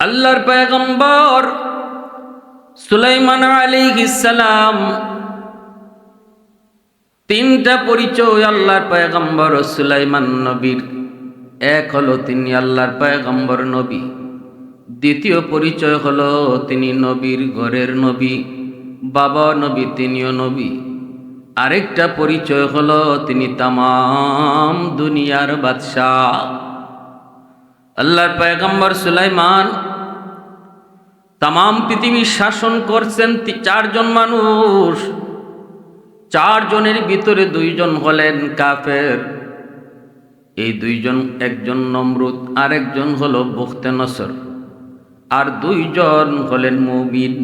আল্লাহর পয়গম্বর সুলাইমান আলাইহিসসালাম তিনটা পরিচয় আল্লাহর পয়গম্বর সুলাইমান নবীর। এক হলো তিনি আল্লাহর পয়গম্বর নবী। দ্বিতীয় পরিচয় হলো তিনি নবীর ঘরের নবী, বাবা নবী তিনিও নবী। আরেকটা পরিচয় হলো তিনি তামাম দুনিয়ার বাদশাহ। আল্লাহর পয়গম্বর সুলাইমান তামাম পৃথিবী শাসন করছেন চারজন মানুষ। চারজনের ভিতরে দুইজন হলেন কাফের। এই দুইজন একজন নমরুদ আর একজন হল বখতে নসর। আর দুইজন হলেন মুবিন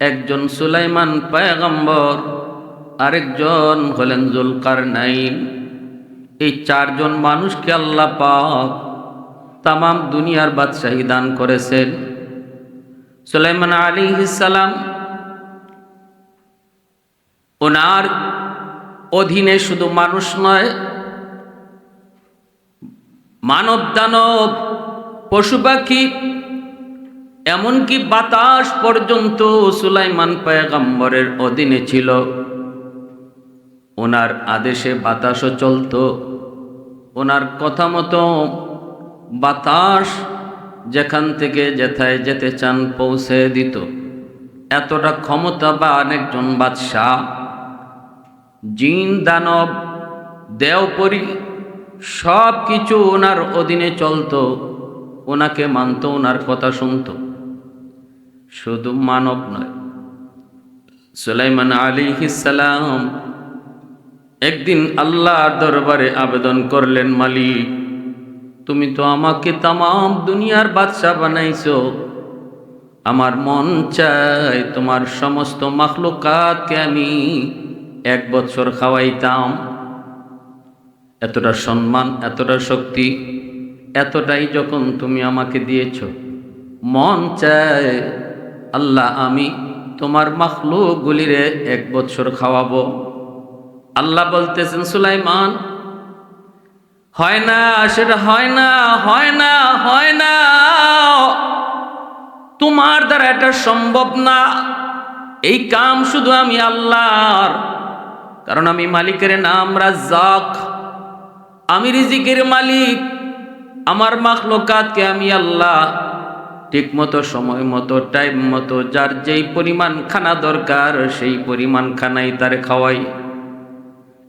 একজন সুলাইমান পয়গম্বর, আরেকজন হলেন জুলকার নাইন এই চারজন মানুষকে আল্লাহ পাক তামাম দুনিয়ার বাদশাহী দান করেছেন। সুলাইমান আলী সালাম ওনার অধীনে শুধু মানুষ নয়, মানব দানব, পশু পাখি, এমনকি বাতাস পর্যন্ত সুলাইমান পয়গম্বরের অধীনে ছিল। ওনার আদেশে বাতাসও চলতো, ওনার কথা মতো বাতাস যেখান থেকে যেথায় যেতে চান পৌঁছে দিত। এতটা ক্ষমতাবান একজন বাদশাহ। জিন, দানব, দেওপরি সব কিছু ওনার অধীনে চলতো। ওনাকে মানত, ওনার কথা শুনত। শুধু মানব নয়। সুলাইমান আলী সালাম একদিন আল্লাহর দরবারে আবেদন করলেন মালিক তুমি তো আমাকে তামাম দুনিয়ার বাদশাহ বানাইছো। আমার মন চায় তোমার সমস্ত মাখলুকাতকে আমি এক বছর খাওয়াইতাম। এতটা সম্মান, এতটা শক্তি, এতটাই যখন তুমি আমাকে দিয়েছ। মন চায় আল্লাহ আমি তোমার মাখলুকগুলিরে এক বছর খাওয়াবো। আল্লাহ বলতেছেন, সুলাইমান হয় না, সেটা হয় না হয় না হয় না। তোমার দ্বারা এটা সম্ভব না। এই কাম শুধু আমি আল্লাহর। কারণ আমি মালিকের নাম রাজ্জাক। আমি রিজিকের মালিক। আমার মাখলোকাতকে আমি আল্লাহ। ঠিক মতো সময় মতো টাইম মতো, যার যেই পরিমাণ খানা দরকার, সেই পরিমাণ খানাই তারে খাওয়াই।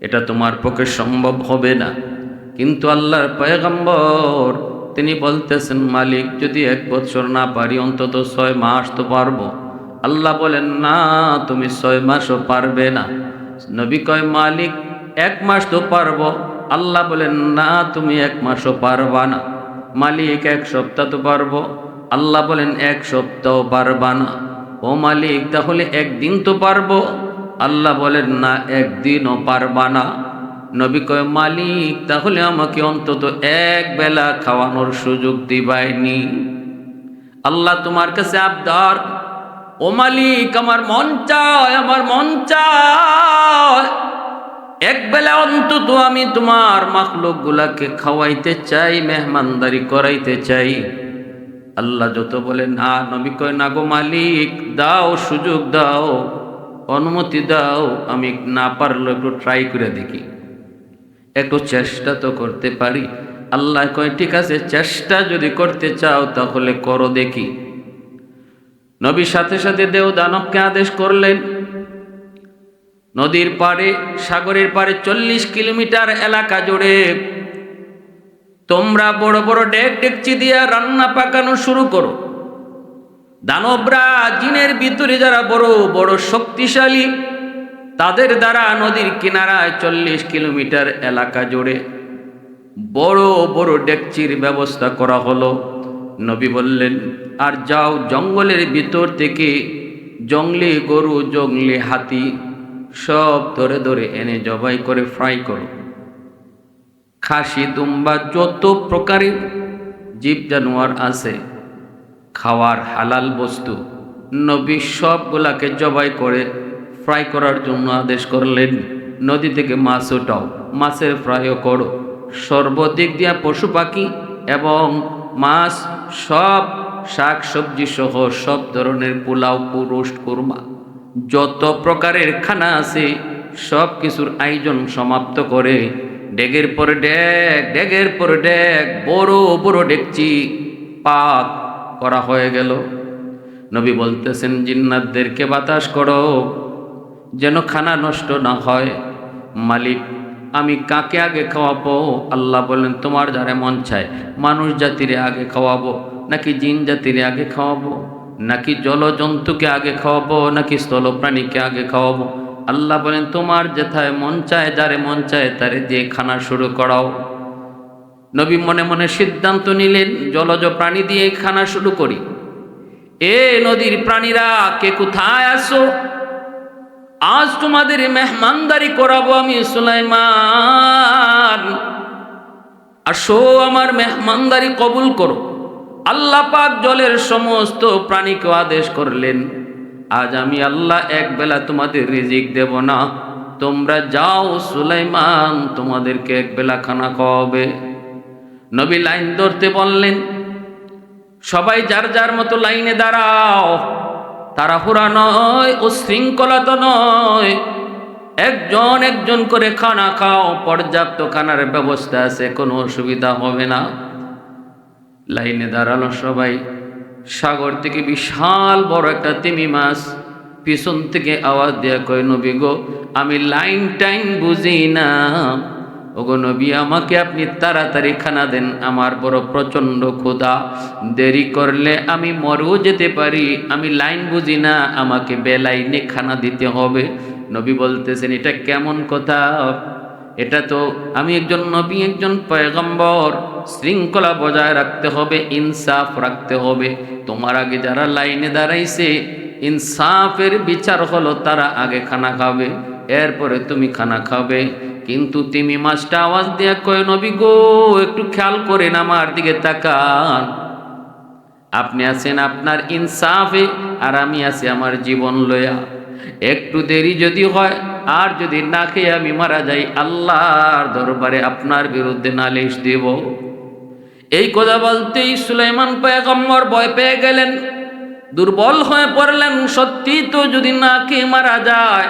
এটা তোমার পক্ষে সম্ভব হবে না। কিন্তু আল্লাহর পয়গম্বর, তিনি বলতেছেন, মালিক, যদি এক বছর না পারি, অন্তত ছয় মাস তো পারব। আল্লাহ বলেন, না, তুমি ছয় মাসও পারবে না। নবী কয়, মালিক, এক মাস তো পারব। আল্লাহ বলেন, না, তুমি এক মাসও পারবা না। মালিক, এক সপ্তাহ তো পারব। আল্লাহ বলেন, এক সপ্তাহ পারবা না। ও মালিক, তাহলে একদিন তো পারব। আল্লাহ বলেন, না, একদিনও পারবা না। নবী কয়, মালিক, তাহলে আমাকে অন্তত এক বেলা খাওয়ানোর সুযোগ দিবাইনি। আল্লাহ তোমার কাছে আবদার, ও মালিক, আমার মন চায়, আমার মন চায়। এক বেলা অন্তত আমি তোমার মাখলুক গুলাকে খাওয়াইতে চাই, মেহমানদারি করাইতে চাই। আল্লাহ যত বলে, না, নবী কয়, না গো মালিক, দাও সুযোগ দাও, অনুমতি দাও, আমি না পারলে একটু ট্রাই করে দেখি। একটু চেষ্টা তো করতে পারি। আল্লাহ কয়, ঠিক আছে, চেষ্টা যদি করতে চাও তাহলে করো দেখি। নবীর সাথে সাথে দেও দানবকে আদেশ করলেন, নদীর পাড়ে, সাগরের পাড়ে চল্লিশ কিলোমিটার এলাকা জুড়ে তোমরা বড় বড় ডেক ডেকচি দিয়া রান্না পাকানো শুরু করো। দানবরা জিনের ভিতরে যারা বড় বড় শক্তিশালী তাদের দ্বারা নদীর কিনারায় চল্লিশ কিলোমিটার এলাকা জুড়ে বড় বড় ডেকচির ব্যবস্থা করা হলো। নবী বললেন, আর যাও জঙ্গলের ভিতর থেকে জঙ্গলি গরু, জঙ্গলি হাতি সব ধরে ধরে এনে জবাই করে ফ্রাই করো। খাসি, দুম্বা, যত প্রকারের জীব জানোয়ার আছে, খাওয়ার হালাল বস্তু, নবী সবগুলাকে জবাই করে ফ্রাই করার জন্য আদেশ করলেন, নদী থেকে মাছ ওঠাও, মাছের ফ্রাইও করো। সর্বদিক দিয়া পশু পাখি এবং মাছ, সব শাক সবজি সহ সব ধরনের পোলাও রোস্ট, কুরমা, যত প্রকারের খানা আছে, সব কিছুর আয়োজন সমাপ্ত করে ডেগের পর ডেক ডেগের পর ডেক বড় বড় ডেকচি পাক করা হয়ে গেল। নবী বলতেছেন, জিন্নাতদেরকে বাতাস করো যেন খানা নষ্ট না হয়। মালিক, আমি কাকে আগে খাওয়াবো? আল্লাহ বললেন, তোমার যারা মন চায়, মানুষ জাতিরে আগে খাওয়াবো, নাকি জিন জাতিরে আগে খাওয়াবো? নাকি জলজন্তুকে আগে খাওয়াবো, নাকি স্থলপ্রাণীকে আগে খাওয়াবো? আল্লাহ বলেন তোমার যেথায় মন চায়, যারে মন চায়, তারে দিয়ে খানা শুরু করাও। নবী মনে মনে সিদ্ধান্ত নিলেন, জলজ প্রাণী দিয়ে খানা শুরু করি। এ নদীর প্রাণীরা, কে কোথায় আসো আজ তোমাদের মেহমানদারি করাবো আমি সুলাইমান। আসো আমার মেহমানদারি কবুল করো। আল্লাহ পাক জলের সমস্ত প্রাণীকে আদেশ করলেন, আজ আমি আল্লাহ এক বেলা তোমাদের রিজিক দেব না। তোমরা যাও সুলাইমান, তোমাদেরকে এক বেলা খানা খাওয়াবে। নবী লাইন ধরতে বললেন, সবাই যার যার মতো লাইনে দাঁড়াও। তাড়াহুড়া নয় শৃঙ্খলা নয়। একজন একজন করে খানা খাও, পর্যাপ্ত খানার ব্যবস্থা আছে, কোনো অসুবিধা হবে না। লাইনে দাঁড়াল সবাই। সাগর থেকে বিশাল বড় একটা তিমি মাছ পিছন থেকে আওয়াজ দেয়া কয়, নবী গো, আমি লাইন টাইন বুঝি না। ওগো নবী, আমাকে আপনি তাড়াতাড়ি খানা দেন। আমার বড় প্রচণ্ড ক্ষুধা। দেরি করলে আমি মরেও যেতে পারি। আমি লাইন বুঝি না, আমাকে বেলাইনে খানা দিতে হবে। নবী বলতেছেন, এটা কেমন কথা? এটা তো আমি একজন নবী, একজন পয়গম্বর। শৃঙ্খলা বজায় রাখতে হবে, ইনসাফ রাখতে হবে। তোমার আগে যারা লাইনে দাঁড়াইছে, ইনসাফের বিচার হলো তারা আগে খানা খাবে। এরপরে তুমি খানা খাবে। কিন্তু তিমি মাছটা আওয়াজ দেয়া কয়, নবী গো, একটু খেয়াল করেন আমার দিকে তাকান। আপনি আছেন আপনার ইনসাফে আর আমি আছি আমার জীবন লয়া। একটু দেরি যদি হয়, আর যদি না খেয়ে আমি মারা যাই, আল্লাহর দরবারে আপনার বিরুদ্ধে নালিশ দেব। এই কথা বলতেই সুলাইমান পয়গম্বর ভয় পেয়ে গেলেন। দুর্বল হয়ে পড়লেন, সত্যি তো যদি না খেয়ে মারা যায়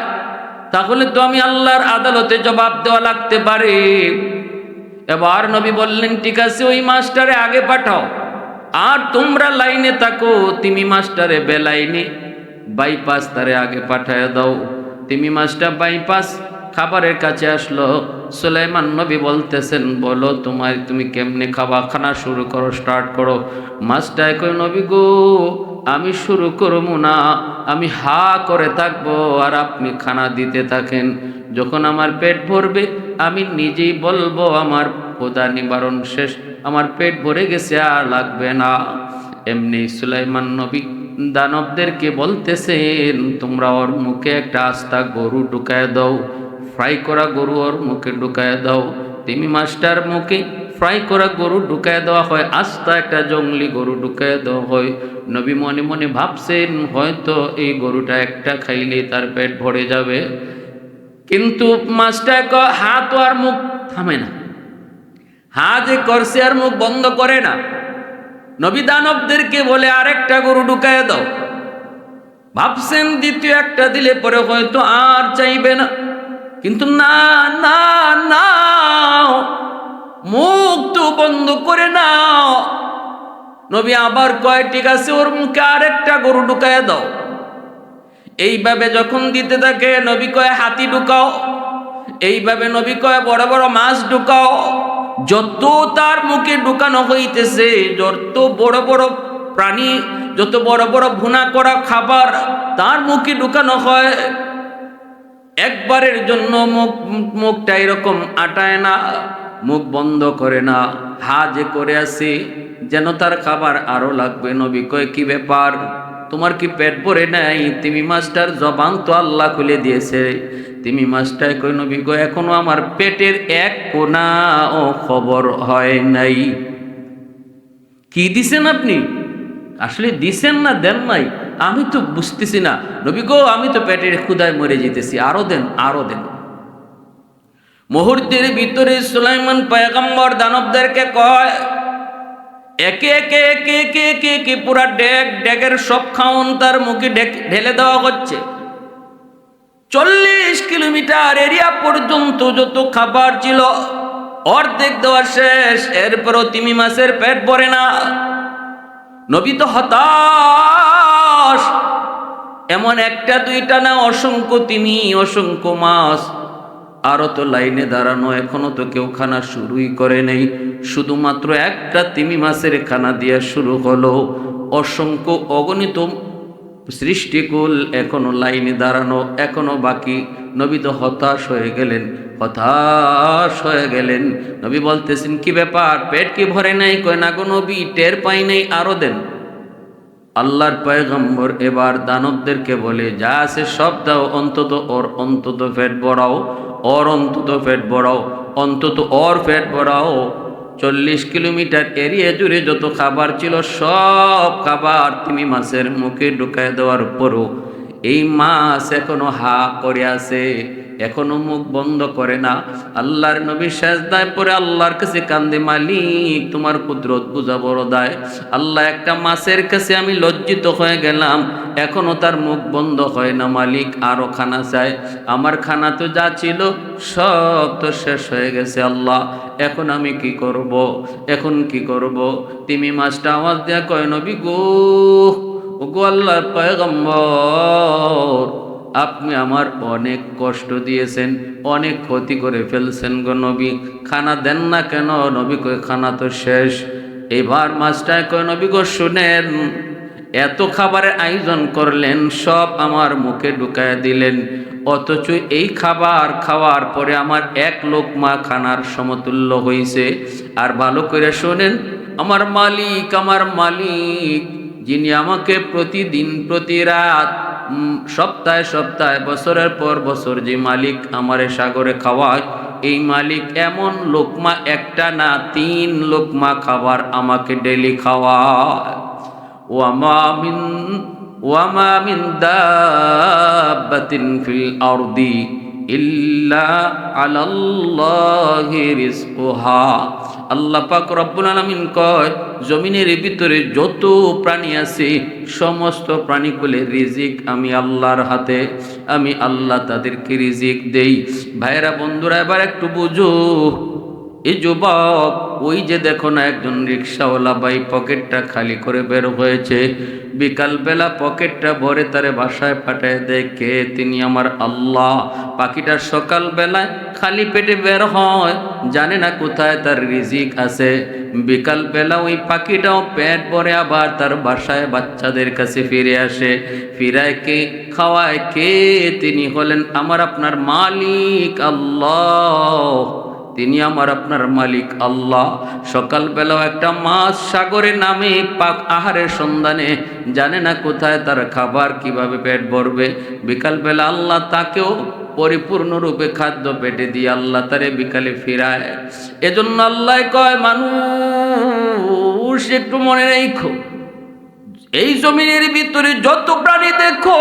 তাহলে তো আমি আল্লাহর আদালতে জবাব দেওয়া লাগতে পারে। এবার নবী বললেন, ঠিক আছে, ওই মাস্টারে আগে পাঠাও। আর তোমরা লাইনে থাকো, তিমি মাস্টারে বেলাইনে বাইপাস তারে আগে পাঠায় দাও। তিমি মাস্টার বাইপাস খাবারের কাছে আসলো। সুলাইমান নবী বলতেছেন, বলো তোমার তুমি কেমনে খাবা খানা শুরু করো, স্টার্ট করো? মাস্টার কই নবী গো আমি শুরু করব না, আমি হা করে থাকব আর আপনি খানা দিতে থাকেন। যখন আমার পেট ভরবে, আমি নিজেই বলব, আমার ক্ষুধা নিবারণ শেষ, আমার পেট ভরে গেছে আর লাগবে না। এমনি সুলাইমান নবী দানবদেরকে বলতেছেন, তোমরা ওর মুখে একটা আস্তা গরু ঢুকায় দাও, ফ্রাই করা গরু ওর মুখে ঢুকায় দাও। তিমি মাস্টার মুখে ফ্রাই করা গরু ঢুকায় দেওয়া হয়, আস্তা একটা জঙ্গলি গরু ঢুকায় দেওয়া হয়। নবী মনে মনে ভাবছেন, হয়তো এই গরুটা একটা খাইলে তার পেট ভরে যাবে। কিন্তু মাছটা হাত আর মুখ থামে না। হা যে করছে আর মুখ বন্ধ করে না। নবী দানবদেরকে বলে, আরেকটা গরু ঢুকায় দাও। ভাবছেন দ্বিতীয় একটা দিলে পরে হয়তো আর চাইবে না। কিন্তু না না না মুখ তো বন্ধ করে নাও। নবী আবার কয়, ঠিক আছে, ওর মুখে আরেকটা গরু ঢুকায় দাও। এইভাবে যখন দিতে থাকে, নবী কয়, হাতি ঢুকাও। এইভাবে নবী কয়, বড় বড় মাছ ঢুকাও। যত তার মুখে ঢুকানো হইতেছে, যত বড় বড় প্রাণী, যত বড় বড় ভুনা করা খাবার তার মুখে ঢুকানো হয়, একবারের জন্য মুখ, মুখটা এরকম আটায় না। মুখ বন্ধ করে না হা যে করে আসি, যেন তার খাবার আরও লাগবে। নবী কয়, কি ব্যাপার? তোমার কি পেট ভরে নাই? তিমি মাস্টার জবান তো আল্লাহ খুলে দিয়েছে। তিমি মাস্টার কই নবী কয় এখনও আমার পেটের এক কোনা ও খবর হয় নাই। কি দিছেন আপনি? আসলে দিছেন না, দেন নাই। আমি তো বুঝতেছি না। নবী গো, আমি তো পেটের ক্ষুদায় মরে যেতেছি। আরও দেন আরও দেন। মুহূর্তের ভিতরে সুলাইমান পয়গম্বর দানবদেরকে কয়, একে একে একে একে একে একে, পুরা ডেক, ডেকের সব খাওন তার মুখে ঢেলে দেওয়া হচ্ছে। চল্লিশ কিলোমিটার এরিয়া পর্যন্ত যত খাবার ছিল, অর্ধেক দেওয়া শেষ, এরপরও তিমি মাছের পেট ভরে না। নবী তো হতাশ। এমন একটা দুইটা না, অসংখ্য তিমি, অসংখ্য মাছ। আরও তো লাইনে দাঁড়ানো, এখনও তো কেউ খানা শুরুই করে নেই। শুধুমাত্র একটা তিমি মাসের খানা দিয়া শুরু হলো। অসংখ্য অগণিত সৃষ্টিকুল এখনও লাইনে দাঁড়ানো, এখনও বাকি। নবী তো হতাশ হয়ে গেলেন, হতাশ হয়ে গেলেন। নবী বলতেছেন, কি ব্যাপার? পেট কি ভরে নাই? কয়, না গো নবী, টের পাই নাই, আরও দেন। আল্লাহর পয়গম্বর এবার দানবদেরকে বলে, যা আছে সব দাও, অন্তত ওর, অন্তত ফেট বড়াও, ওর অন্তত ফেট বড়াও, অন্তত ওর ফেট বড়াও। চল্লিশ কিলোমিটার এরিয়া জুড়ে যত খাবার ছিল, সব খাবার তুমি মাছের মুখে ঢুকায় দেওয়ার পরও এই মাছ এখনও হা করে আছে। এখনও মুখ বন্ধ করে না। আল্লাহর নবী সেজদায় পরে আল্লাহর কাছে কান্দে, মালিক, তোমার কুদরত বুঝা বড় দায়। আল্লাহ একটা মাছের কাছে আমি লজ্জিত হয়ে গেলাম। এখনও তার মুখ বন্ধ হয় না, মালিক, আরও খানা চায় আমার খানা তো যা ছিল, সব তো শেষ হয়ে গেছে, আল্লাহ। এখন আমি কি করব? এখন কি করব? তিমি মাছটা আওয়াজ দেয়া কয়, নবী গো গো আল্লাহর পয়গম্বর আপনি আমার অনেক কষ্ট দিয়েছেন, অনেক ক্ষতি করে ফেলছেন গো নবী। খানা দেন না কেন? নবী কয়, খানা তো শেষ। এবার মাছটায় কয়, নবী গো, শুনেন, এত খাবারের আয়োজন করলেন, সব আমার মুখে ঢুকায় দিলেন। অথচ এই খাবার খাওয়ার পরে আমার এক লোকমা খানার সমতুল্য হয়েছে আর ভালো করে শোনেন, আমার মালিক আমার মালিক যিনি আমাকে প্রতিদিন, প্রতি রাত সপ্তাহে সপ্তাহে, বছরের পর বছর যে মালিক আমারে সাগরে খাওয়ায়, এই মালিক এমন লোকমা একটা না, তিন লোকমা খাবার আমাকে ডেলি খাওয়ায়। ওয়ামা মিন, ওয়ামা ইল্লা আলাল্লাহি রিজকুহা। আল্লাহ পাক রব্বুল আলামিন কয়, জমিনের ভিতরে যত প্রাণী আছে, সমস্ত প্রাণীগুলি রিজিক আমি আল্লাহর হাতে, আমি আল্লাহ তাদেরকে রিজিক দেই। ভাইরা বন্ধুরা, এবার একটু বুঝো এই যুবক, ওই যে দেখো না একজন রিক্সাওয়ালা বাই পকেটটা খালি করে বের হয়েছে। বিকালবেলা পকেটটা ভরে তারে বাসায় পাঠায় দেয়, কে তিনি আমার আল্লাহ? পাখিটা সকালবেলায় খালি পেটে বের হয়, জানে না কোথায় তার রিজিক আছে। বিকালবেলা ওই পাখিটাও পেট ভরে আবার তার বাসায় বাচ্চাদের কাছে ফিরে আসে। ফিরায় কে, খাওয়ায় কে, তিনি হলেন আমার আপনার মালিক আল্লাহ। তিনি আমার আপনার মালিক আল্লাহ। সকালবেলাও একটা মাছ সাগরে নামে পাক আহারের সন্ধানে জানে না কোথায় তার খাবার কীভাবে পেট ভরবে। বিকালবেলা আল্লাহ তাকেও পরিপূর্ণরূপে খাদ্য পেটে দিয়ে আল্লাহ তারে বিকালে ফিরায়। এজন্য আল্লাহ কয়, মানুষ, একটু মনে রেখো, এই জমিনের ভিতরে যত প্রাণী দেখো,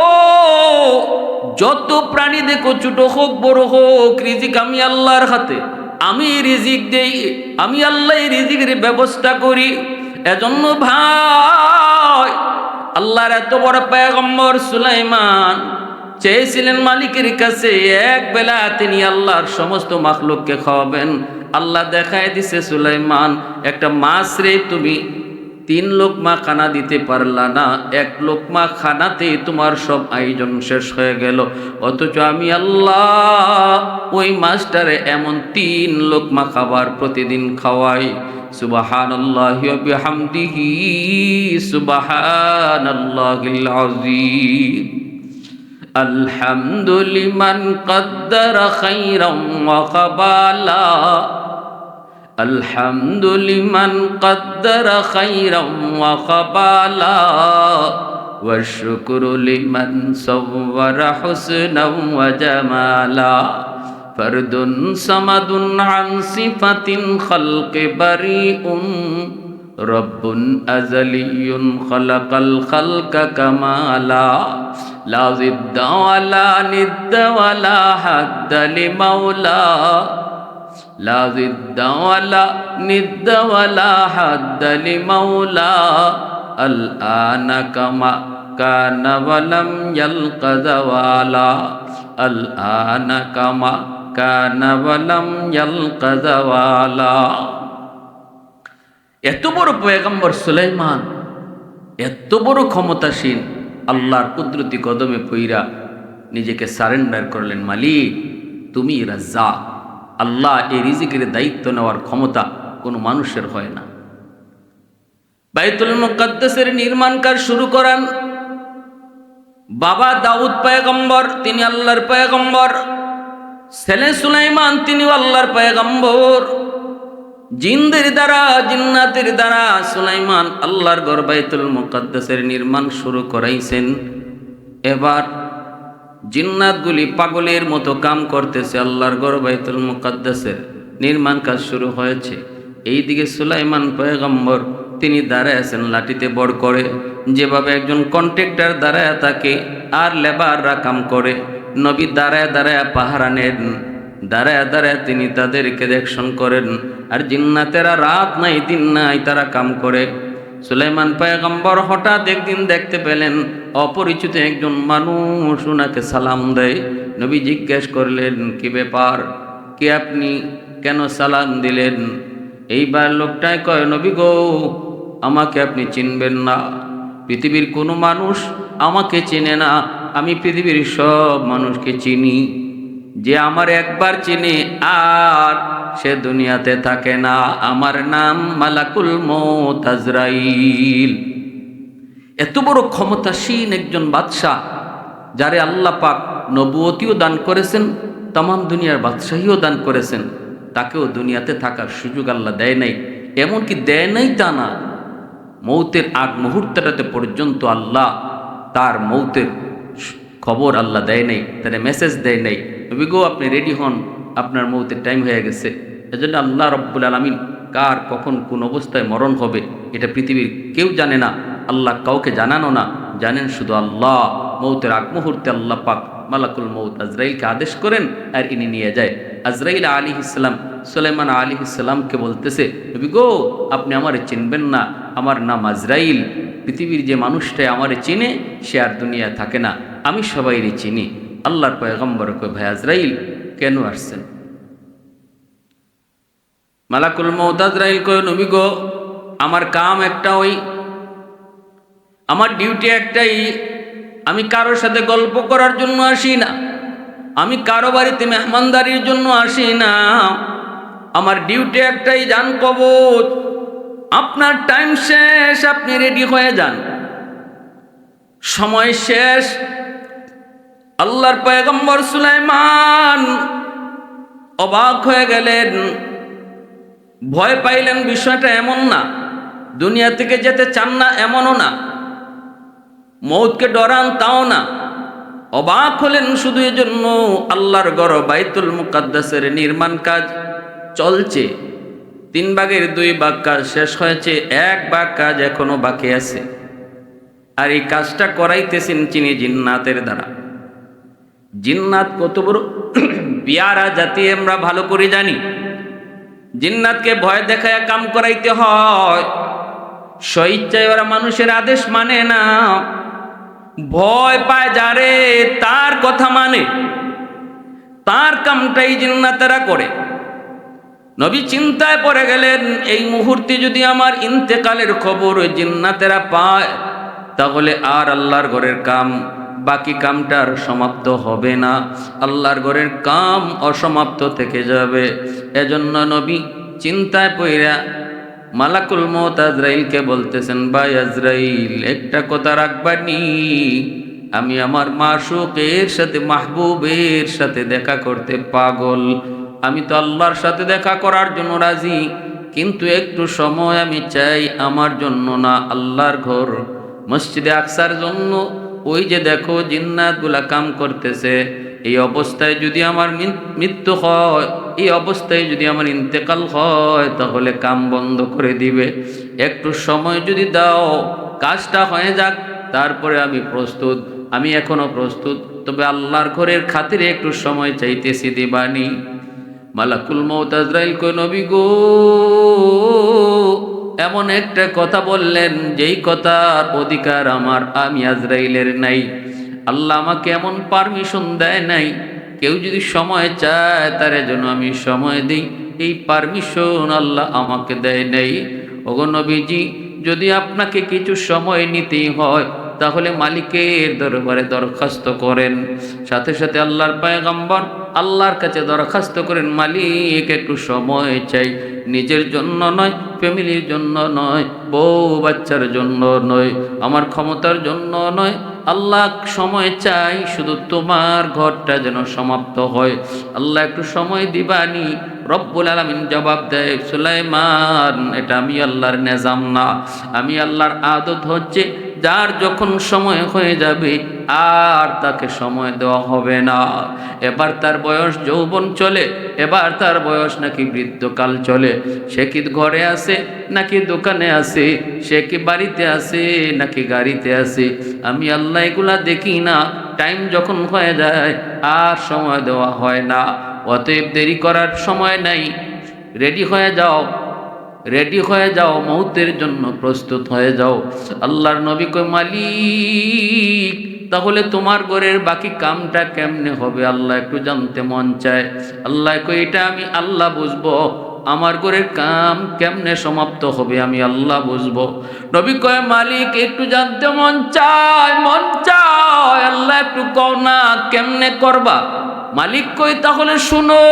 যত প্রাণী দেখো, ছোট হোক, বড় হোক, রিজিক আমি আল্লাহর হাতে আমি রিজিক দেই, আমি আল্লাহ রিজিকের ব্যবস্থা করি। এজন্য ভাই, আল্লাহর এত বড় পেগম্বর সুলাইমান চেয়েছিলেন মালিকের কাছে এক বেলা তিনি আল্লাহর সমস্ত মাখলুককে খাওয়াবেন। আল্লাহ দেখায় দিছে সুলাইমান, একটা মাছ রে তুমি তিন লোকমা খানা দিতে পারলা না, এক লোকমা খানাতে তোমার সব আয়োজন শেষ হয়ে গেল। অথচ আমি আল্লাহ ওই মাস্টারে এমন তিন লোকমা খাবার প্রতিদিন খাওয়াই। সুবাহান আল্লাহামদিহি সুবাহান আল্লাহ আলহামদুলিমান কদ্দার খাইরম ওয়া কাবালা। الحمد لمن قدر خيرا وقبالا والشكر لمن صور حسنا وجمالا فرد صمد عن صفة خلق بريء رب أزلي خلق الخلق كمالا لا ضد ولا ند ولا حد لمولاه لا ضد ولا ند ولا حد لمولى الآن كما كان ولم يلق زوالا الآن كما كان ولم يلق زوالا এত বড় পয়গম্বর সুলাইমান এত বড় ক্ষমতাসীন আল্লাহর কুদরতি কদমে পইরা নিজেকে সারেন্ডার করলেন মালিক তুমি রাজা আল্লাহ এই রিজিকের দায়িত্ব নেওয়ার ক্ষমতা কোনো মানুষের হয় না। বাইতুল মুকাদ্দাসের নির্মাণ কাজ শুরু করান। বাবা দাউদ পয়গম্বর, তিনি আল্লাহর পয়গম্বর। ছেলে সুলাইমান তিনি আল্লাহর পয়গম্বর। জিনদের দ্বারা, জিন্নাতের দ্বারা সুলাইমান আল্লাহর গর বাইতুল মুকাদ্দাসের নির্মাণ শুরু করাইছেন। এবার জিন্নাতগুলি পাগলের মতো কাম করতেছে আল্লাহর গর মুকাদ্দাসের নির্মাণ কাজ শুরু হয়েছে। এইদিকে সুলাইমান পয়গম্বর, তিনি দাঁড়ায় আছেন লাঠিতে বড় করে। যেভাবে একজন কন্ট্রাক্টর দাঁড়ায় থাকে আর লেবাররা কাম করে। নবী দাঁড়ায় দাঁড়ায় পাহারা নেন। দাঁড়ায় দাঁড়ায় তিনি তাদেরকে দেখশন করেন। আর জিন্নাতেরা রাত নাই, দিন নাই তারা কাম করে। সুলাইমান পয়গম্বর হঠাৎ একদিন দেখতে পেলেন, অপরিচিত একজন মানুষ ওনাকে সালাম দেয়। নবী জিজ্ঞেস করলেন, কি ব্যাপার? কি আপনি কেন সালাম দিলেন? এইবার লোকটাই কয়, নবী গো, আমাকে আপনি চিনবেন না। পৃথিবীর কোনো মানুষ আমাকে চেনে না। আমি পৃথিবীর সব মানুষকে চিনি। যে আমার একবার চিনি, আর সে দুনিয়াতে থাকে না। আমার নাম মালাকুল মোতাজরাইল এত বড় ক্ষমতাসীন একজন বাদশাহ, যারে আল্লাহ পাক নবুয়তিও দান করেছেন তাম দুনিয়ার বাদশাহীও দান করেছেন। তাকেও দুনিয়াতে থাকার সুযোগ আল্লাহ দেয় নাই। এমনকি দেয় নাই তা না মৌতের আগ মুহূর্তটাতে পর্যন্ত আল্লাহ তার মৌতের খবর আল্লাহ দেয় নাই তারা মেসেজ দেয় নাই। নবী গো, আপনি রেডি হন? আপনার মৌতের টাইম হয়ে গেছে। এজন্য আল্লাহ রব্বুল আলমিন কার কখন কোন অবস্থায় মরণ হবে, এটা পৃথিবীর কেউ জানে না। আল্লাহ কাউকে জানানো না। জানেন শুধু আল্লাহ। মৌতের আগ মুহূর্তে আল্লাহ পাক মালাকুল মৌত আজরাইলকে আদেশ করেন আর ইনি নিয়ে যায়। আজরাইল আলী ইসলাম সুলাইমান আলী ইসলামকে বলতেছে, নবী গো, আপনি আমারে চিনবেন না। আমার নাম আজরাইল। পৃথিবীর যে মানুষটাই আমারে চিনে, সে আর দুনিয়া থাকে না। আমি সবাইরে চিনি। আল্লাহর পয়গম্বর কয় ভাই আজরাইল কেন আসছেন? মালাকুল মৌত আজরাইল কয়, নবী গো, আমার কাম একটা ওই আমার ডিউটি একটাই, আমি কারোর সাথে গল্প করার জন্য আসি না, আমি কারও বাড়িতে মেহমানদারির জন্য আসি না, আমার ডিউটি একটাই যান কবচ আপনার টাইম শেষ, আপনি রেডি হয়ে যান, সময় শেষ আল্লাহর পয়গম্বর সুলাইমান অবাক হয়ে গেলেন। ভয় পাইলেন বিষয়টা এমন না, দুনিয়া থেকে যেতে চান না এমনও না। মৌতকে ডরান তাও না। অবাক হলেন শুধু এজন্য আল্লাহর গড় বাইতুল মুকাদ্দাসের নির্মাণ কাজ চলছে। তিন ভাগের দুই ভাগ কাজ শেষ হয়েছে, এক ভাগ কাজ এখনও বাকি আছে। আর এই কাজটা করাইতেছেন চিনি জিন্নাতের দ্বারা। জিন্নাত কত বড়? বিয়ারা জাতি আমরা ভালো করে জানি। জিন্নাতকে ভয় দেখায় কাম করাইতে হয়। স্বইচ্ছায় ওরা মানুষের আদেশ মানে না। ভয় পায় যারে, তার কথা মানে। তার কামটাই জিন্নাতেরা করে। নবী চিন্তায় পড়ে গেলেন, এই মুহূর্তে যদি আমার ইন্তেকালের খবর জিন্নাতেরা পায়, তাহলে আর আল্লাহর ঘরের কাম বাকি কামটার সমাপ্ত হবে না। আল্লাহর ঘরের কাম অসমাপ্ত থেকে যাবে। এজন্য নবী চিন্তায় পইরা মালাকুল মত আজরাইলকে বলতেছেন, ভাই আজরাইল, একটা কথা রাখবানি আমি আমার মাসুকের সাথে, মাহবুবের সাথে দেখা করতে পাগল। আমি তো আল্লাহর সাথে দেখা করার জন্য রাজি, কিন্তু একটু সময় আমি চাই আমার জন্য না। আল্লাহর ঘর, মসজিদে আকসার জন্য ওই যে দেখো জিন্নাতগুলা কাম করতেছে, এই অবস্থায় যদি আমার মৃত্যু হয়, এই অবস্থায় যদি আমার ইন্তেকাল হয়, তাহলে কাম বন্ধ করে দিবে। একটু সময় যদি দাও, কাজটা হয়ে যাক, তারপরে আমি প্রস্তুত, আমি এখনও প্রস্তুত। তবে আল্লাহর ঘরের খাতিরে একটু সময় চাইতেছি দিবানি। মালাকুল মৌত আজরাইল কই নবী গো এমন একটা কথা বললেন, যেই কথার অধিকার আমার, আমি আজরাইলের নাই। আল্লাহ আমাকে এমন পারমিশন দেয় নাই, কেউ যদি সময় চায়, তার জন্য আমি সময় দিই। এই পারমিশন আল্লাহ আমাকে দেয় নাই। ওগো নবীজি, যদি আপনাকে কিছু সময় নিতেই হয়, তাহলে মালিকের দরবারে দরখাস্ত করেন। সাথে সাথে আল্লাহর পায়গাম্বর আল্লাহর কাছে দরখাস্ত করেন, মালিক, একটু সময় চাই। নিজের জন্য নয়, ফ্যামিলির জন্য নয়, বউ বাচ্চার জন্য নয়, আমার ক্ষমতার জন্য নয়। আল্লাহ সময় চাই, শুধু তোমার ঘরটা যেন সমাপ্ত হয়। আল্লাহ একটু সময় দিবানি রব্বুল আলমিন জবাব দেয়, সুলাইমান, এটা আমি আল্লাহর নেজাম না। আমি আল্লাহর আদত হচ্ছে যার যখন সময় হয়ে যাবে আর তাকে সময় দেওয়া হবে না। এবার তার বয়স যৌবন চলে, এবার তার বয়স নাকি বৃদ্ধকাল চলে। সে কি ঘরে আছে নাকি দোকানে আছে? সে কি বাড়িতে আছে নাকি গাড়িতে আছে? আমি আল্লাহ এগুলা দেখি না। টাইম যখন হয়ে যায় আর সময় দেওয়া হয় না। অতএব দেরি করার সময় নাই। রেডি হয়ে যাও। রেডি হয়ে যাও। মৌতের জন্য প্রস্তুত হয়ে যাও। আল্লাহর নবী কই মালিক, তাহলে তোমার ঘরের বাকি কামটা কেমনে হবে? আল্লাহ একটু জানতে মন চায়। আল্লাহ কই এটা আমি আল্লাহ বুঝব। আমার ঘরের কাম কেমনে সমাপ্ত হবে আমি আল্লাহ বুঝব। নবী কয়, মালিক, একটু জানতে মন চায় মন চায়। আল্লাহ একটু কও না, কেমনে করবা? মালিক কই, তাহলে শুনো,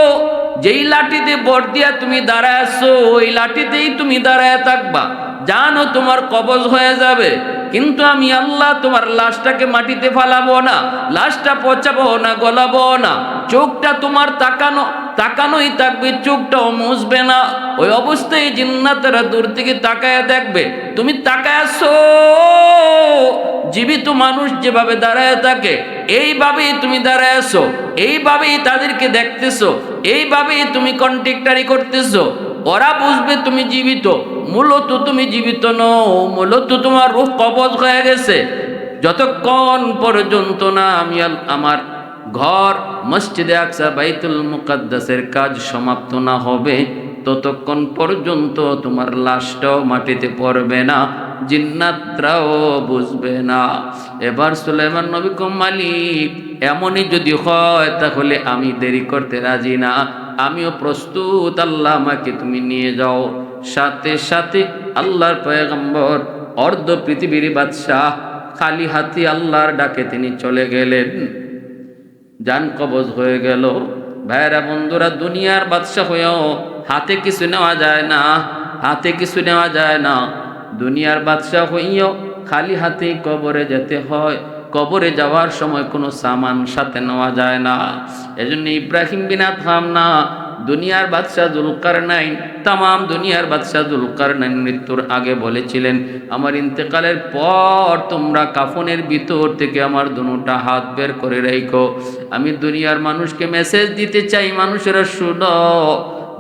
যেই লাঠিতে বর দিয়া তুমি দাঁড়ায় আছো, ওই লাঠিতেই তুমি দাঁড়ায় থাকবা। জানো তোমার কবজ হয়ে যাবে, কিন্তু আমি আল্লাহ তোমার লাশটাকে মাটিতে ফালাবো না, লাশটা পচাবো না, গলাবো না, চোখটা তোমার তাকানো, তাকানোই থাকবে, চোখটাও মুছবে না। ওই অবস্থায় জিন্নাতেরা দূর থেকে তাকায় দেখবে, তুমি তাকায় আসো জীবিত মানুষ যেভাবে দাঁড়ায় থাকে, এইভাবেই তুমি দাঁড়ায় আসো এইভাবেই তাদেরকে দেখতেছো, এইভাবেই তুমি কন্ট্রাক্টারি করতেছো ওরা বুঝবে তুমি জীবিত। মূলত তুমি জীবিত নও, মূলত তোমার রূপ কবজ হয়ে গেছে। যতক্ষণ পর্যন্ত না আমি আমার ঘর, মসজিদে আকসা, বাইতুল মুকাদ্দাসের কাজ সমাপ্ত না হবে ততক্ষণ পর্যন্ত তোমার লাশটাও মাটিতে পড়বে না, জিন্নাতরাও বুঝবে না। এবার সুলাইমান নবী মালিক, এমনই যদি হয় তাহলে আমি দেরি করতে রাজি না। আমিও প্রস্তুত, আল্লাহ আমাকে তুমি নিয়ে যাও। সাথে সাথে আল্লাহর পয়গম্বর, অর্ধ পৃথিবীর বাদশাহ, খালি হাতি আল্লাহর ডাকে তিনি চলে গেলেন। যান কবজ হয়ে গেল। ভাইরা বন্ধুরা, দুনিয়ার বাদশাহ হয়েও হাতে কিছু নেওয়া যায় না, হাতে কিছু নেওয়া যায় না। দুনিয়ার বাদশাহ হইও খালি হাতে কবরে যেতে হয়। কবরে যাওয়ার সময় কোনো সামান সাথে নেওয়া যায় না। এজন্য ইব্রাহিম বিনা থাম না, দুনিয়ার বাদশাহ জুলকার নাইন তাম দুনিয়ার বাদশাহ জুলকার নাইন মৃত্যুর আগে বলেছিলেন, আমার ইন্তেকালের পর তোমরা কাফনের ভিতর থেকে আমার দুটা হাত বের করে রেখো। আমি দুনিয়ার মানুষকে মেসেজ দিতে চাই, মানুষেরা শুনো।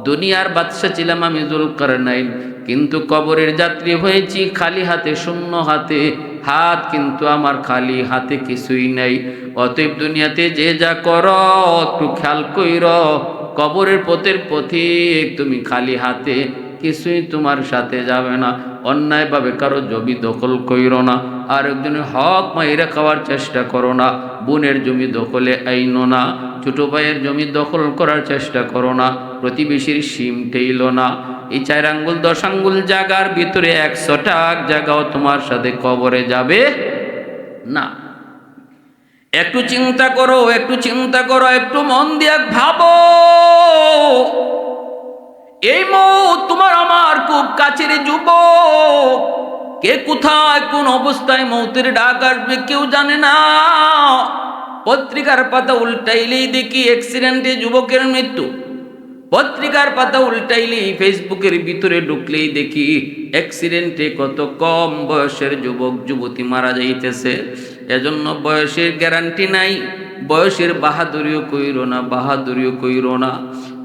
দুনিয়ার বাদশা ছিলাম আমি জুলকার নাইন কিন্তু কবরের যাত্রী হয়েছি খালি হাতে, শূন্য হাতে। হাত কিন্তু আমার খালি হাতে কিছুই নাই। অতএব দুনিয়াতে যে যা কর, একটু খেয়াল কইর। কবরের পথের পথিক তুমি খালি হাতে, কিছুই তোমার সাথে যাবে না। অন্যায়ভাবে কারও জমি দখল কইরো না। আর একজনের হক মাইরা খাওয়ার চেষ্টা করো না। বোনের জমি দখলে আইনো না। ছোট ভাইয়ের জমি দখল করার চেষ্টা করো না। প্রতিবেশীর সিম টেইল না। এই চার আঙ্গুল দশ আঙ্গুল জায়গার ভিতরে একশো টাক জায়গাও তোমার সাথে কবরে যাবে না। একটু চিন্তা করো, একটু চিন্তা করো, একটু মন দিয়ে ভাবো। এই মৌ তোমার আমার খুব কাছের যুবক। কে কোথায়, কোন অবস্থায় মৌতির ডাক আসবে কেউ জানে না। পত্রিকার পাতা উল্টাইলেই দেখি অ্যাক্সিডেন্টে যুবকের মৃত্যু। পত্রিকার পাতা উল্টাইলেই ফেসবুকের ভিতরে ঢুকলেই দেখি অ্যাক্সিডেন্টে কত কম বয়সের যুবক, যুবতী মারা যাইতেছে। এজন্য বয়সের গ্যারান্টি নাই। বয়সের বাহাদুরিও কইর না, বাহাদুরিও কইর না।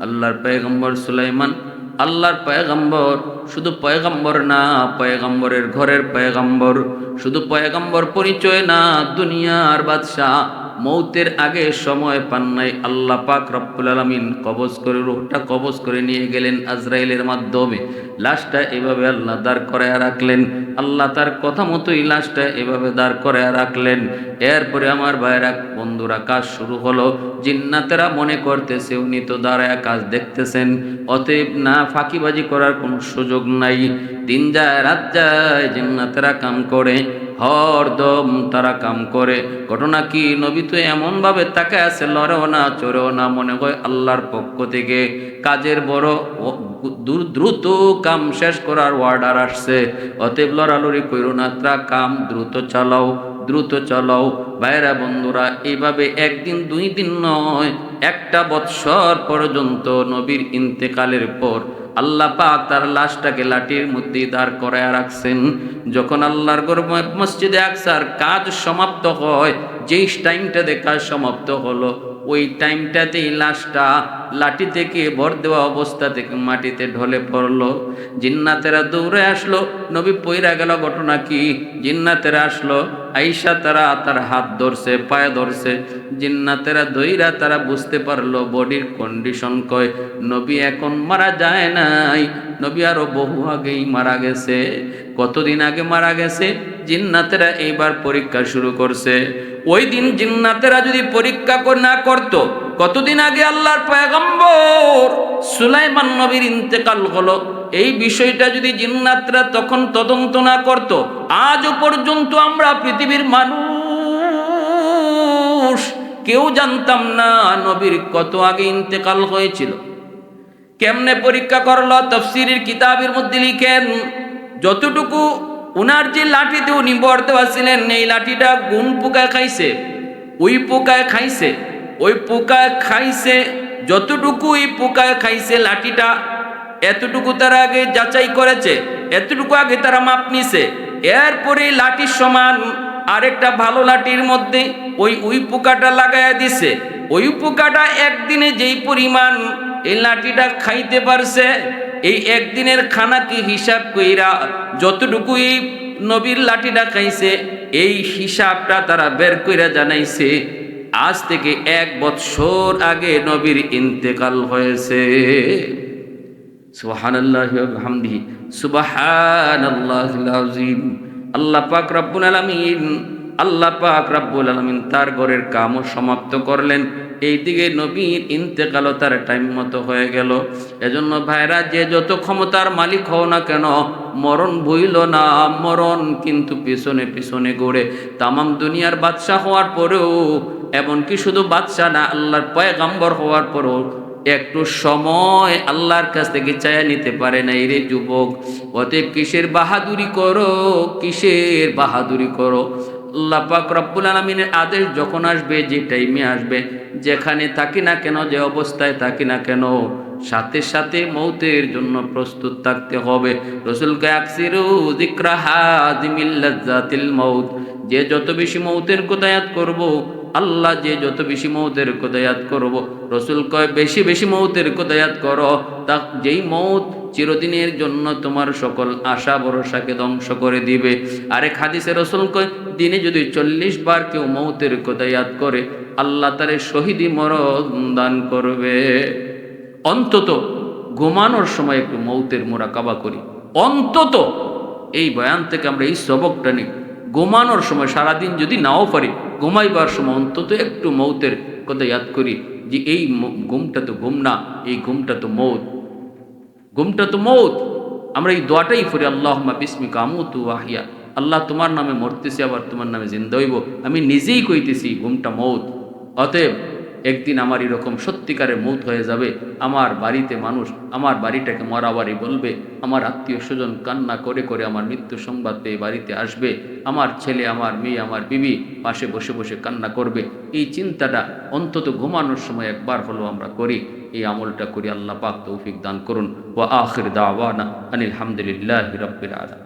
আল্লাহর পেগম্বর সুলাইমান আল্লাহর পয়গম্বর শুধু পয়গম্বর না পয়গম্বরের ঘরের পয়গম্বর শুধু পয়গম্বর পরিচয় না দুনিয়ার বাদশাহ। মৌতের আগে সময় পান নাই, আল্লাহ পাক রব্বুল আলমিন কবজ করে রোহটা কবজ করে নিয়ে গেলেন আজরাইলের মাধ্যমে। লাশটা এভাবে আল্লাহ দাঁড় করায় রাখলেন। আল্লাহ তার কথা মতোই লাশটা এভাবে দাঁড় করায় রাখলেন। এরপরে আমার ভাইয়েরা, বন্ধুরা, কাজ শুরু হলো। জিন্নাতেরা মনে করতেছে, উনি তো দাঁড়ায় কাজ দেখতেছেন। অতএব না ফাঁকিবাজি করার কোনো সুযোগ নাই। দিন যায়, রাত যায়, জিন্নাতেরা কাম করে। হরদম তারা কাম করে। ঘটনা কি? নবী তো এমনভাবে তাকে আছে, লড়েও না, চড়েও না, মনে হয় আল্লাহর পক্ষ থেকে। কাজের বড় দ্রুত কাম শেষ করার অর্ডার আসছে। অতএব লড়ালড়ি করো না, তা কাম দ্রুত চালাও দ্রুত চালাও। ভাইরা বন্ধুরা, এইভাবে একদিন, দুই দিন নয়, একটা বৎসর পর্যন্ত নবীর ইন্তেকালের পর আল্লাহ পাক তার লাশটাকে লাঠির মধ্যে দাঁড় করায় রাখছেন। যখন আল্লাহর মসজিদে আকসার কাজ সমাপ্ত হয়, যেই টাইমটাতে কাজ সমাপ্ত হলো, ওই টাইমটাতেই লাশটা লাঠি থেকে ভর দেওয়া অবস্থা থেকে মাটিতে ঢলে পড়ল। জিন্নাতেরা দৌড়ে আসলো। নবী পইরা গেল, ঘটনা কি? জিন্নাতেরা আসলো। আইসা তারা তার হাত ধরছে, পায়ে ধরছে। জিন্নাতেরা দইরা তারা বুঝতে পারল বডির কন্ডিশন কয়। নবী এখন মারা যায় নাই। নবী আরও বহু আগেই মারা গেছে। কতদিন আগে মারা গেছে? জিন্নাতেরা এইবার পরীক্ষা শুরু করছে। ওই দিন জিন্নাতেরা যদি পরীক্ষা না করত, কতদিন আগে আল্লাহর পয়গম্বর সুলাইমান নবীর ইন্তেকাল হলো? এই বিষয়টা যদি জিন্নাতরা তখন তদন্ত না করত, আজও পর্যন্ত আমরা পৃথিবীর মানুষ, কেউ জানতাম না নবীর কত আগে ইন্তেকাল হয়েছিল। কেমনে পরীক্ষা করল? তফসিরের কিতাবের মধ্যে লিখেন, যতটুকু উনার যে লাঠিতে উনি বর দেওয়া এই লাঠিটা গুণ পোকায় খাইছে, ওই পোকায় খাইছে, ওই পোকায় খাইছে, যতটুকু ওই পোকায় খাইছে লাঠিটা, এতটুকু তারা আগে যাচাই করেছে, এতটুকু আগে তারা মাপ নিছে। এরপরে লাঠির সমান আরেকটা ভালো লাঠির মধ্যে ওই উই পোকাটা লাগাইয়া দিছে। ওই পোকাটা একদিনে যেই পরিমাণ এই লাঠিটা খাইতে পারছে এই একদিনের খানা কি হিসাব কইরা যতটুকু এই নবীর লাঠিটা খাইছে এই হিসাবটা তারা বের কইরা জানাইছে। আজ থেকে এক বৎসর আগে নবীর ইন্তেকাল হয়েছে। ওয়া বিহামদিহি। আল্লাহ পাক রব্বুল আলামিন আল্লাহ পাক রব্বুল আলামিন তার ঘরের কামও সমাপ্ত করলেন। এইদিকে নবীর ইন্তেকালও তার টাইম মতো হয়ে গেল। এজন্য ভাইরা, যে যত ক্ষমতার মালিক হও না কেন, মরণ ভুইল না, মরণ কিন্তু পিছনে পিছনে গড়ে তামাম দুনিয়ার বাদশাহ হওয়ার পরেও, এমনকি শুধু বাদশাহ না, আল্লাহর পয়গাম্বর হওয়ার পরেও একটু সময় আল্লাহর কাছ থেকে চায়া নিতে পারে না রে যুবক। অতএব কিসের বাহাদুরি করো, কিসের বাহাদুরি করো? আল্লাহ পাক রব্বুল আলমিনের আদেশ যখন আসবে, যে টাইমে আসবে, যেখানে থাকি না কেন, যে অবস্থায় থাকি না কেন, সাথে সাথে মৌতের জন্য প্রস্তুত থাকতে হবে। লাজ্জাতিল মৌত যে যত বেশি মৌতের কোদায়াত করব, আল্লাহ যে যত বেশি মৌতের কোদায়াত করব, রসুল কয়, বেশি বেশি মৌতের কোদায়াত করো। তা যেই মৌত চিরদিনের জন্য তোমার সকল আশা ভরসাকে ধ্বংস করে দিবে। আরেক হাদিসে রসুল দিনে যদি চল্লিশ বার কেউ মৌতের কোদায়াত করে, আল্লাহ তারে শহীদি মরণ দান করবে। অন্তত ঘুমানোর সময় একটু মৌতের মোরাকাবা করি। অন্তত এই বয়ান থেকে আমরা এই সবকটা নিই। ঘুমানোর সময় সারাদিন যদি নাও পারি, ঘুমাইবার সময় অন্তত একটু মৌতের কথা ইয়াদ করি যে এই ঘুমটা তো ঘুম না, এই ঘুমটা তো মৌত। ঘুমটা তো মৌত। আমরা এই দোয়াটাই করি আল্লাহ বিস্মি কামুতু আহিয়া। আল্লাহ তোমার নামে মরতেছি, আবার তোমার নামে জিন্দা হইব। আমি নিজেই কইতেছি, ঘুমটা মৌত। অতএব একদিন আমার এরকম সত্যিকারের মৌত হয়ে যাবে। আমার বাড়িতে মানুষ আমার বাড়িটাকে মরাবাড়ি বলবে। আমার আত্মীয় স্বজন কান্না করে করে আমার মৃত্যু সংবাদ পেয়ে বাড়িতে আসবে। আমার ছেলে, আমার মেয়ে, আমার বিবি পাশে বসে বসে কান্না করবে। এই চিন্তাটা অন্তত ঘুমানোর সময় একবার হলো আমরা করি। এই আমলটা করি, আল্লাহ পাক তৌফিক দান করুন। ও আখির দাওয়ানা আনিল হামদুলিল্লাহ রব্বিল আলম